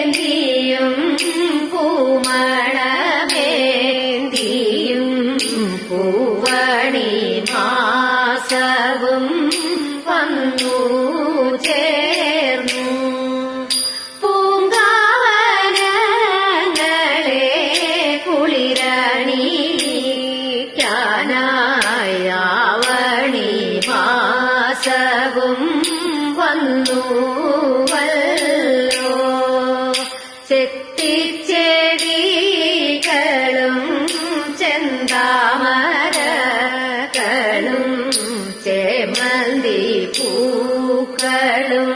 பூம்பொடியேந்தியும் பூமணவேந்தியும் பூவணி மாசவும் பன்னூச்சே വന്നു വല്ലോ. ചെത്തിച്ചെടികളും ചെന്താമരകളും ചേമന്തി പൂക്കളും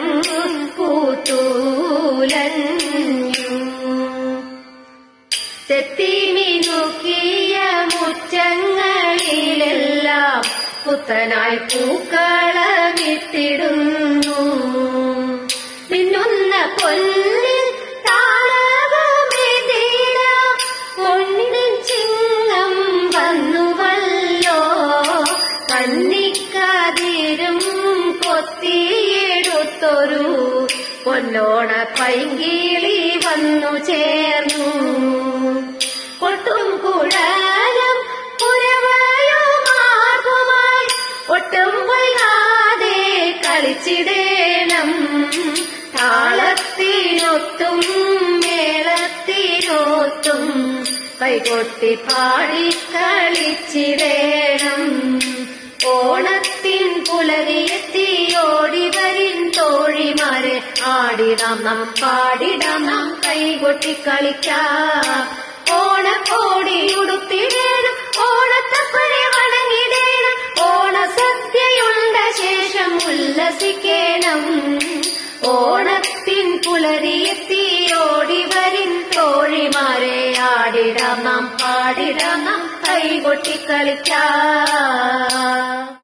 പൂത്തൂലഞ്ഞു. ചെത്തിമിനുക്കിയ മുറ്റങ്ങളിലെല്ലാം പുത്തനായി പൂക്കളമിട്ടിടുന്നു കന്നിക്കതിരും കൊത്തിയെടുത്തൊരു പൊന്നോണ പൈങ്കിളി വന്നു ചേർന്നു. കൊട്ടും കുഴലും പുരവയുമാർഗുമായി ഒട്ടും വൈകാതെ കളിച്ചിടേണം. താളത്തിനൊത്തും മേളത്തിനൊത്തും കൈകൊട്ടി പാടി കളിച്ചിടേണം ആടിടാം നാം പാടിടാം നാം കൈകൊട്ടി കളിക്കാം. ഓണക്കോടി ഉടുത്തിടേണം ഓണത്തപ്പനെ വണങ്ങിടേണം. ഓണസദ്യയുണ്ട ശേഷം ഉല്ലസിക്കേണം. ഓണത്തിൻ പുലരിയെത്തി ഓടി വരിൻ തോഴിമാരെ ആടിടാം നാം പാടിടാം നാം കൈകൊട്ടി കളിക്കാം.